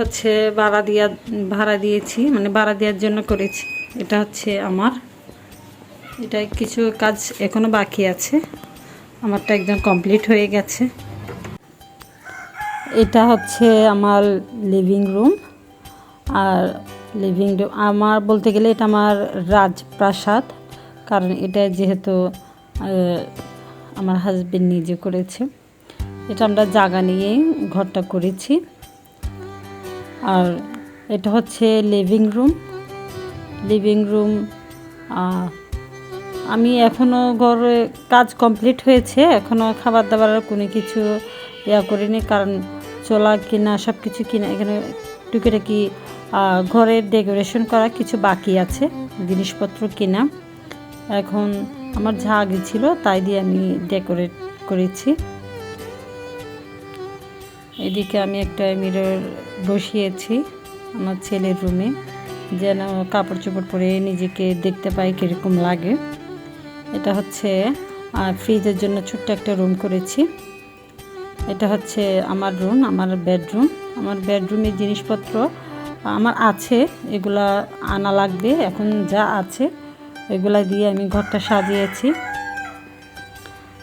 হচ্ছে ভাড়া দিয়া, ভাড়া দিয়েছি মানে ভাড়া দেওয়ার জন্য করেছি। এটা হচ্ছে আমার। এটা কিছু কাজ এখনও বাকি আছে। আমারটা একদম কমপ্লিট হয়ে গেছে। এটা হচ্ছে আমার লিভিং রুম আর লিভিং রুম আমার বলতে গেলে এটা আমার রাজপ্রাসাদ। কারণ এটা যেহেতু আমার হাজব্যান্ড নিজে করেছে। এটা আমরা জায়গা নিয়েই ঘরটা করেছি। আর এটা হচ্ছে লিভিং রুম লিভিং রুম আমি এখনও ঘরে কাজ কমপ্লিট হয়েছে এখনও খাবার দাবারের কোনো কিছু ইয়া করিনি, কারণ চোলা কিনা সব কিছু কিনা, এখানে টুকিটাকি ঘরের ডেকোরেশন করা কিছু বাকি আছে, জিনিসপত্র কিনা। এখন আমার আগে ছিল, তাই দিয়ে আমি ডেকোরেট করেছি। এদিকে আমি একটা মিরর বসিয়েছি আমার ছেলের রুমে যেন কাপড় চোপড় পরে নিজেকে দেখতে পাই কীরকম লাগে। এটা হচ্ছে আর ফ্রিজের জন্য ছোট্ট একটা রুম করেছি। এটা হচ্ছে আমার রুম আমার বেডরুম আমার বেডরুমের জিনিসপত্র আমার আছে, এগুলা আনা লাগবে। এখন যা আছে, এগুলা দিয়ে আমি ঘরটা সাজিয়েছি।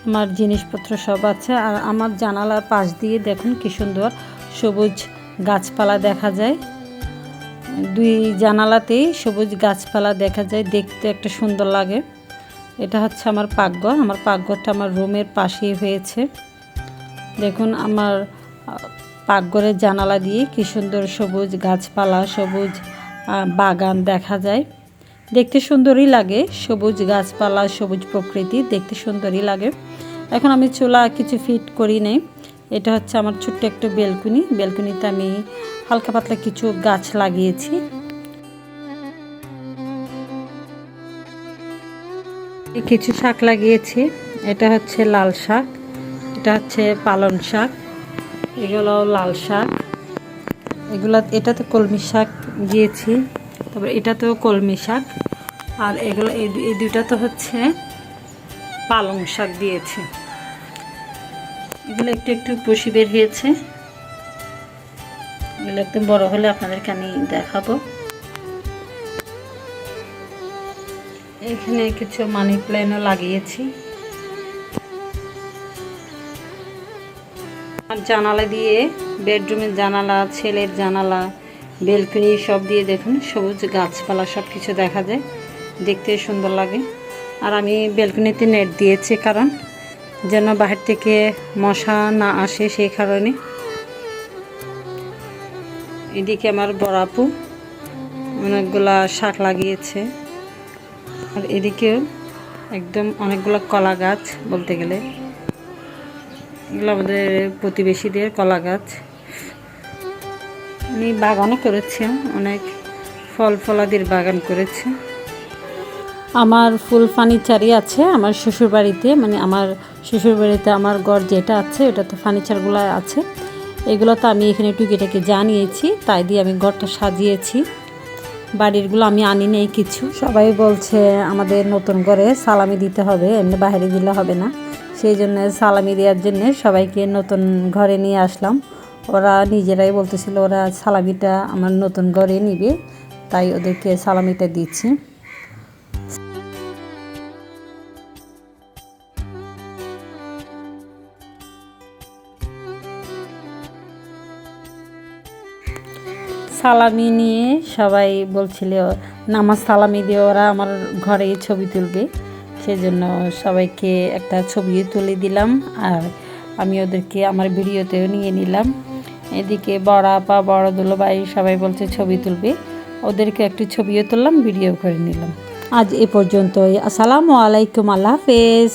আমার জিনিসপত্র সব আছে। আর আমার জানালার পাশ দিয়ে দেখুন কি সুন্দর সবুজ গাছপালা দেখা যায়। দুই জানালাতেই সবুজ গাছপালা দেখা যায়, দেখতে একটা সুন্দর লাগে। এটা হচ্ছে আমার পাকঘর। আমার পাকঘরটা আমার রুমের পাশেই হয়েছে। দেখুন আমার পাকঘরের জানালা দিয়ে কি সুন্দর সবুজ গাছপালা, সবুজ বাগান দেখা যায়। দেখতে সুন্দরই লাগে। সবুজ গাছপালা, সবুজ প্রকৃতি দেখতে সুন্দরই লাগে। এখন আমি চুলা কিছু ফিট করি নেই। এটা হচ্ছে আমার ছোট্ট একটা বেলকুনি। বেলকুনিতে আমি হালকা পাতলা কিছু গাছ লাগিয়েছি। কিছু শাক লাগিয়েছি। এটা হচ্ছে লাল শাক। এটা হচ্ছে পালন শাক। এগুলো লাল শাক। এগুলা এটাতে কলমি শাক দিয়েছি। তারপর এটাতেও কলমি শাক। আর এগুলো এই দুইটা তো হচ্ছে পালং শাক দিয়েছি। এগুলো একটু একটু পুষি বের হয়েছে। এগুলো একদম বড় হলে আপনাদেরকে আমি দেখাবো। এখানে কিছু মানি প্ল্যানও লাগিয়েছি। আর জানালা দিয়ে বেডরুমের জানালা, ছেলের জানালা বেলকনি সব দিয়ে দেখুন, সবুজ গাছপালা সব কিছু দেখা যায়। দেখতে সুন্দর লাগে। আর আমি বেলকনিতে নেট দিয়েছি কারণ যেন বাহির থেকে মশা না আসে সেই কারণে। এদিকে আমার বড়াপু অনেকগুলা শাক লাগিয়েছে। আর এদিকেও একদম অনেকগুলো কলা গাছ বলতে গেলে। এগুলো আমাদের প্রতিবেশীদের কলা গাছ। আমি বাগানও করেছি অনেক ফল ফলাদির বাগান করেছি। আমার ফুল ফার্নিচারই আছে আমার শ্বশুর বাড়িতে মানে আমার শ্বশুর বাড়িতে আমার ঘর যেটা আছে ওটাতে ফার্নিচারগুলো আছে। এগুলো তো আমি এখানে টুকিটাকে জানিয়েছি, তাই দিয়ে আমি ঘরটা সাজিয়েছি। বাড়িরগুলো আমি আনি নেই কিছু। সবাই বলছে আমাদের নতুন ঘরে সালামি দিতে হবে, এমনি বাইরে দিলে হবে না। সেই জন্য সালামি দেওয়ার জন্য সবাইকে নতুন ঘরে নিয়ে আসলাম। ওরা নিজেরাই বলতেছিল, ওরা সালামিটা আমার নতুন ঘরে নিবে, তাই ওদেরকে সালামিটা দিচ্ছি। সালামি নিয়ে সবাই বলছিল, নামাজ সালামি দিয়ে ওরা আমার ঘরে ছবি তুলবে। সেজন্য সবাইকে একটা ছবি তুলে দিলাম আর আমি ওদেরকে আমার ভিডিওতেও নিয়ে নিলাম। এদিকে বড় আপা, বড় দুলো ভাই সবাই বলছে ছবি তুলবে। ওদেরকে একটু ছবিও তুললাম, ভিডিও করে নিলাম। আজ এ পর্যন্তই। আসসালামু আলাইকুম, আল্লাহ হাফেজ।